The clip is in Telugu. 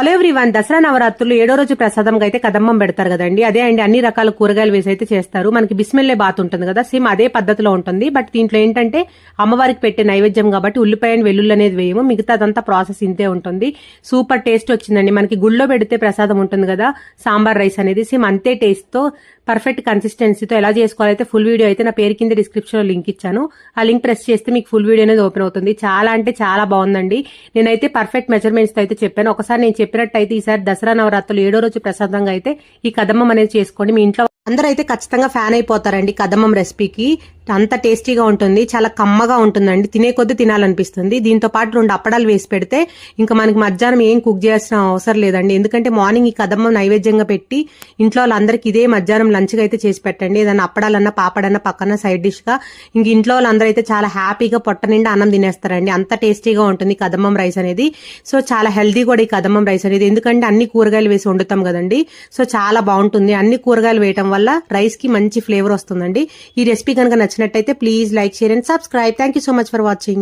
Hello everyone. దసరా నవరాత్రులు ఏడో రోజు ప్రసాదంగా అయితే కదమ్మం పెడతారు కదండి. అదే అండి అన్ని రకాల కూరగాయలు వేసి అయితే చేస్తారు. మనకి బిస్మిల్లే బాత్ ఉంటుంది కదా సేమ్ అదే పద్ధతిలో ఉంటుంది. బట్ దీంట్లో ఏంటంటే అమ్మవారికి పెట్టే నైవేద్యం కాబట్టి ఉల్లిపాయ అండ్ వెల్లుల్లి అనేది వేయము. మిగతాదంతా ప్రాసెస్ ఇంతే ఉంటుంది. సూపర్ టేస్ట్ వచ్చిందండి. మనకి గుళ్ళో పెడితే ప్రసాదం ఉంటుంది కదా సాంబార్ రైస్ అనేది. సేమ్ అంతే టేస్ట్తో పర్ఫెక్ట్ కన్సిస్టెన్సీతో ఎలా చేసుకోవాలైతే ఫుల్ వీడియో అయితే నా పేరు కింద డిస్క్రిప్షన్లో లింక్ ఇచ్చాను. ఆ లింక్ ప్రెస్ చేస్తే మీకు ఫుల్ వీడియో అనేది ఓపెన్ అవుతుంది. చాలా అంటే చాలా బాగుందండి. నేనైతే పర్ఫెక్ట్ మెజర్మెంట్స్ అయితే చెప్పాను. ఒకసారి నేను చెప్పినట్టయితే ఈసారి దసరా నవరాత్రులు ఏడో రోజు ప్రసాదంగా అయితే ఈ కదమ్మం అనేది చేసుకోండి. మీ ఇంట్లో అందరూ అయితే ఖచ్చితంగా ఫ్యాన్ అయిపోతారండి కదమ్మం రెసిపీకి అంత టేస్టీగా ఉంటుంది చాలా కమ్మగా ఉంటుందండి తినే కొద్దీ తినాలనిపిస్తుంది. దీంతో పాటు రెండు అప్పడాలు వేసి పెడితే ఇంకా మనకి మధ్యాహ్నం ఏం కుక్ చేయాల్సిన అవసరం లేదండి. ఎందుకంటే మార్నింగ్ ఈ కదమ్మం నైవేద్యంగా పెట్టి ఇంట్లో వాళ్ళందరికీ ఇదే మధ్యాహ్నం లంచ్గా అయితే చేసి పెట్టండి. ఏదైనా అప్పడాలన్నా పాపడన్నా పక్కన సైడ్ డిష్గా ఇంక ఇంట్లో వాళ్ళందరూ అయితే చాలా హ్యాపీగా పొట్ట నిండా అన్నం తినేస్తారండి. అంత టేస్టీగా ఉంటుంది కదమ్మం రైస్ అనేది. సో చాలా హెల్దీ కూడా ఈ కదమ్మం రైస్ అనేది. ఎందుకంటే అన్ని కూరగాయలు వేసి వండుతాం కదండి. సో చాలా బాగుంటుంది. అన్ని కూరగాయలు వేయటం వల్ల రైస్కి మంచి ఫ్లేవర్ వస్తుందండి. ఈ రెసిపీ కనుక నచ్చినట్టయితే please like share and subscribe. Thank you so much for watching.